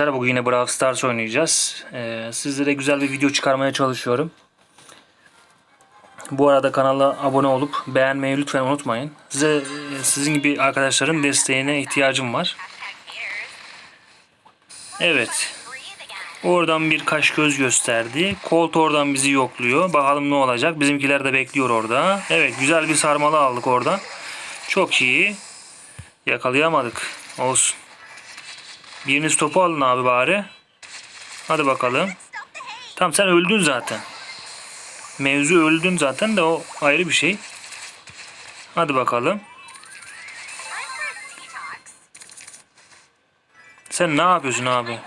arkadaşlar. Bugün yine Brawl Stars oynayacağız. Ee, sizlere güzel bir video çıkarmaya çalışıyorum. Bu arada kanala abone olup beğenmeyi lütfen unutmayın. Size e, sizin gibi arkadaşların desteğine ihtiyacım var. Evet. Oradan bir kaş göz gösterdi. Colt oradan bizi yokluyor. Bakalım ne olacak. Bizimkiler de bekliyor orada. Evet güzel bir sarmalı aldık orada. Çok iyi. Yakalayamadık. Olsun. Biriniz topu alın abi bari. Hadi bakalım. Tamam sen öldün zaten. Mevzu öldün zaten de o ayrı bir şey. Hadi bakalım. Sen ne yapıyorsun abi?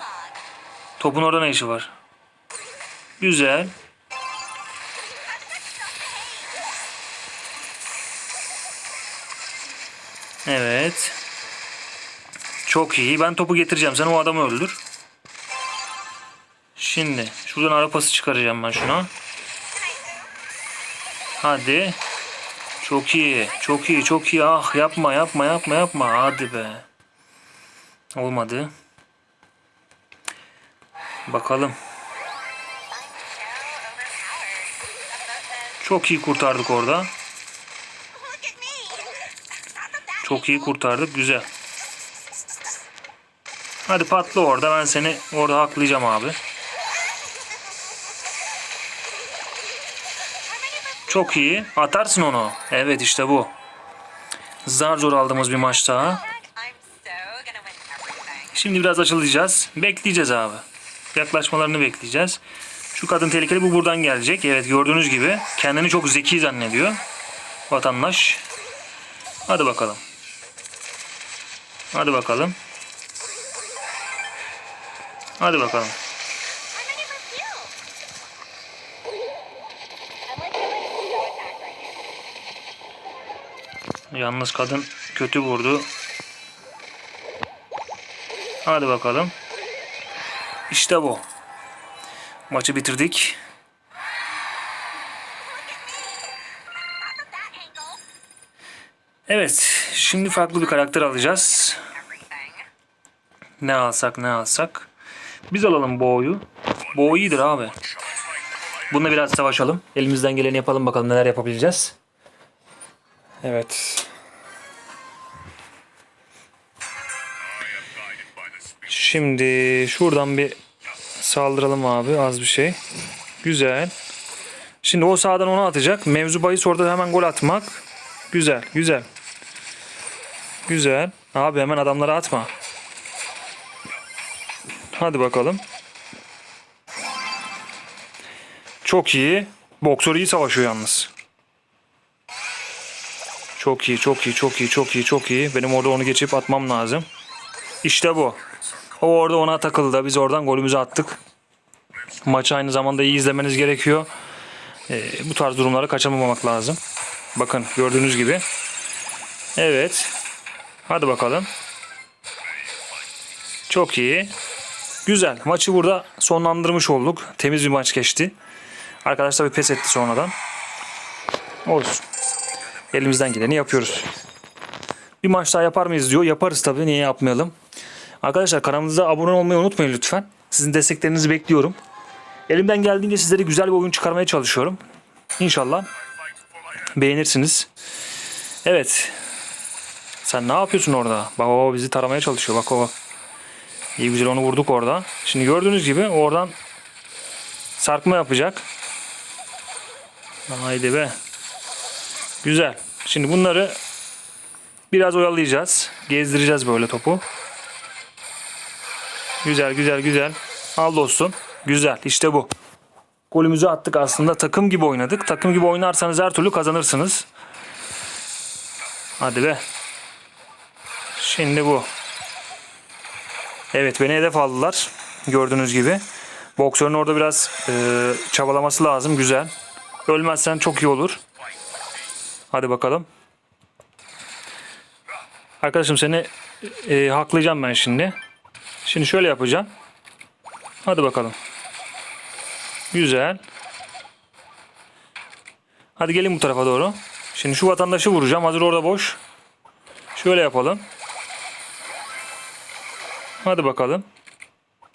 Topun orada ne işi var? Güzel. Evet. Çok iyi. Ben topu getireceğim. Sen o adamı öldür. Şimdi şuradan ara pası çıkaracağım ben şuna. Hadi. Çok iyi. Çok iyi. Çok iyi. Ah yapma yapma yapma yapma. Hadi be. Olmadı. Bakalım. Çok iyi kurtardık orada. Çok iyi kurtardık. Güzel. Hadi patla orada. Ben seni orada haklayacağım abi. Çok iyi. Atarsın onu. Evet işte bu. Zar zor aldığımız bir maç daha. Şimdi biraz açılacağız. Bekleyeceğiz abi. Yaklaşmalarını bekleyeceğiz. Şu kadın tehlikeli bu buradan gelecek. Evet gördüğünüz gibi. Kendini çok zeki zannediyor. Vatandaş. Hadi bakalım. Hadi bakalım. Hadi bakalım. Yalnız kadın kötü vurdu. Hadi bakalım. İşte bu. Maçı bitirdik. Evet. Şimdi farklı bir karakter alacağız. Ne alsak ne alsak. Biz alalım Bo'yu. Bo iyidir abi. Bununla biraz savaşalım. Elimizden geleni yapalım bakalım neler yapabileceğiz. Evet. Şimdi şuradan bir saldıralım abi az bir şey. Güzel. Şimdi o sağdan onu atacak. Mevzu bahis orada hemen gol atmak. Güzel, güzel. Güzel. Abi hemen adamlara atma. Hadi bakalım. Çok iyi. Boksör iyi savaşıyor yalnız. Çok iyi, çok iyi, çok iyi, çok iyi, çok iyi. Benim orada onu geçip atmam lazım. İşte bu. O orada ona takıldı. Biz oradan golümüzü attık. Maçı aynı zamanda iyi izlemeniz gerekiyor. Ee, bu tarz durumlara kaçırmamak lazım. Bakın gördüğünüz gibi. Evet. Hadi bakalım. Çok iyi. Güzel. Maçı burada sonlandırmış olduk. Temiz bir maç geçti. Arkadaşlar bir pes etti sonradan. Olsun. Elimizden geleni yapıyoruz. Bir maç daha yapar mıyız diyor. Yaparız tabii. Niye yapmayalım? Arkadaşlar kanalımıza abone olmayı unutmayın lütfen. Sizin desteklerinizi bekliyorum. Elimden geldiğince sizlere güzel bir oyun çıkarmaya çalışıyorum. İnşallah beğenirsiniz. Evet. Sen ne yapıyorsun orada? Bak o bizi taramaya çalışıyor. Bak o. İyi güzel onu vurduk orada. Şimdi gördüğünüz gibi oradan sarkma yapacak. Haydi be. Güzel. Şimdi bunları biraz oyalayacağız. Gezdireceğiz böyle topu. Güzel güzel güzel. Al dostum. Güzel. İşte bu. Golümüzü attık aslında. Takım gibi oynadık. Takım gibi oynarsanız her türlü kazanırsınız. Hadi be. Şimdi bu. Evet beni hedef aldılar. Gördüğünüz gibi. Boksörün orada biraz e, çabalaması lazım. Güzel. Ölmezsen çok iyi olur. Hadi bakalım. Arkadaşım seni e, haklayacağım ben şimdi. Şimdi şöyle yapacağım. Hadi bakalım. Güzel. Hadi gelin bu tarafa doğru. Şimdi şu vatandaşı vuracağım. Hazır orada boş. Şöyle yapalım. Hadi bakalım.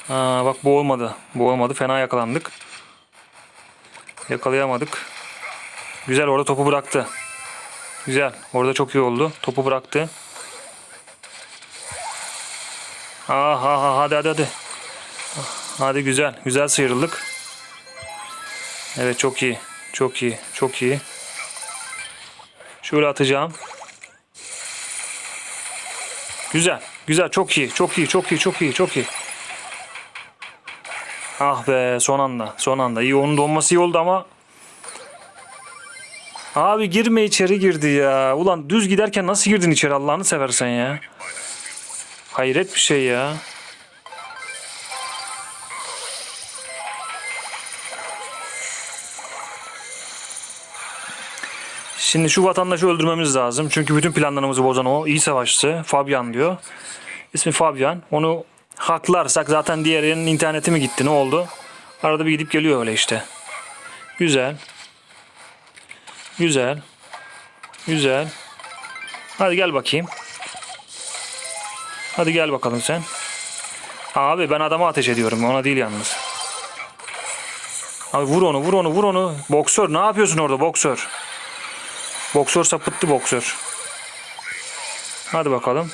Aa, bak bu olmadı. Bu olmadı. Fena yakalandık. Yakalayamadık. Güzel orada topu bıraktı. Güzel. Orada çok iyi oldu. Topu bıraktı. Aha, aha hadi hadi hadi. Hadi güzel. Güzel sıyrıldık. Evet çok iyi. Çok iyi. Çok iyi. Şöyle atacağım. Güzel. Güzel. Çok iyi. Çok iyi. Çok iyi. Çok iyi. Çok iyi. Ah be son anda. Son anda. İyi onun donması iyi oldu ama Abi girme içeri girdi ya. Ulan düz giderken nasıl girdin içeri Allah'ını seversen ya. Hayret bir şey ya. Şimdi şu vatandaşı öldürmemiz lazım. Çünkü bütün planlarımızı bozan o. İyi savaşçı. Fabian diyor. İsmi Fabian. Onu haklarsak zaten diğerinin interneti mi gitti ne oldu? Arada bir gidip geliyor öyle işte. Güzel. Güzel. Güzel. Hadi gel bakayım. Hadi gel bakalım sen. Abi ben adama ateş ediyorum. Ona değil yalnız. Abi vur onu vur onu vur onu. Boksör ne yapıyorsun orada boksör? Boksör sapıttı boksör. Hadi bakalım.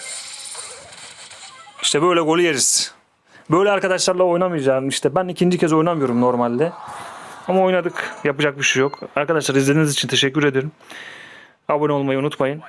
İşte böyle golü yeriz. Böyle arkadaşlarla oynamayacağım. İşte ben ikinci kez oynamıyorum normalde. Ama oynadık. Yapacak bir şey yok. Arkadaşlar izlediğiniz için teşekkür ederim. Abone olmayı unutmayın.